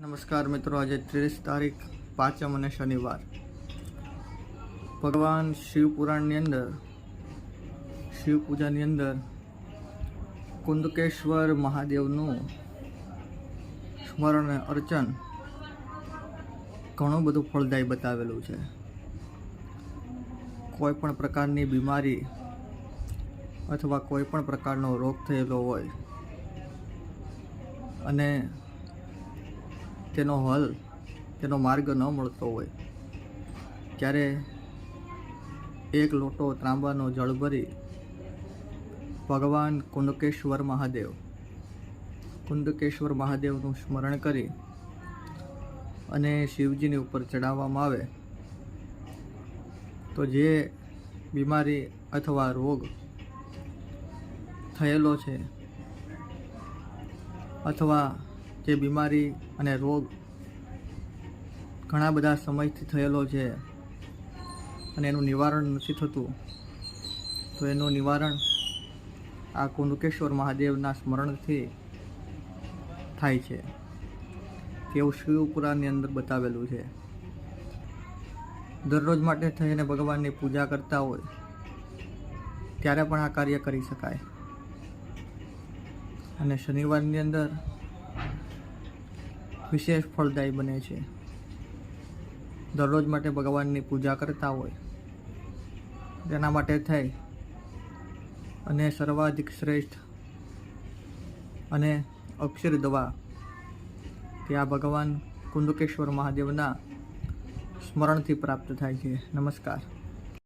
નમસ્કાર મિત્રો, આજે ત્રીસ તારીખ પાંચમ અને શનિવાર. ભગવાન શિવપુરાણની અંદર શિવ પૂજાની અંદર કુંદકેશ્વર મહાદેવનું સ્મરણ અને અર્ચન ઘણું બધું ફળદાયી બતાવેલું છે. કોઈ પણ પ્રકારની બીમારી અથવા કોઈ પણ પ્રકારનો રોગ થયેલો હોય અને તેનો હલ, તેનો માર્ગ ન મળતો હોય. ત્યારે એક લોટો ત્રાંબાનો જળ ભરી ભગવાન કુંડકેશ્વર મહાદેવ કુંડકેશ્વર મહાદેવનું સ્મરણ કરી અને શિવજીની ઉપર ચડાવવામાં આવે. તો જે બીમારી અથવા રોગ થયેલો છે, અથવા જે બીમારી અને રોગ ઘણા બધા સમયથી થયેલો છે અને એનું નિવારણ નથી થતું, તો એનું નિવારણ આ કુંદકેશ્વર મહાદેવના સ્મરણથી થાય છે તેવું શિવપુરાણની અંદર બતાવેલું છે. દરરોજ માટે થઈને ભગવાનની પૂજા કરતા હોય, ત્યારે પણ આ કાર્ય કરી શકાય. અને શનિવારની અંદર વિશેષ ફળદાયી બને છે. દરરોજ માટે ભગવાનની પૂજા કરતા હોય. તેના માટે થઈ અને સર્વાધિક શ્રેષ્ઠ અને અક્ષર દવા કે આ ભગવાન કુંદકેશ્વર મહાદેવના સ્મરણથી પ્રાપ્ત થાય છે. નમસ્કાર.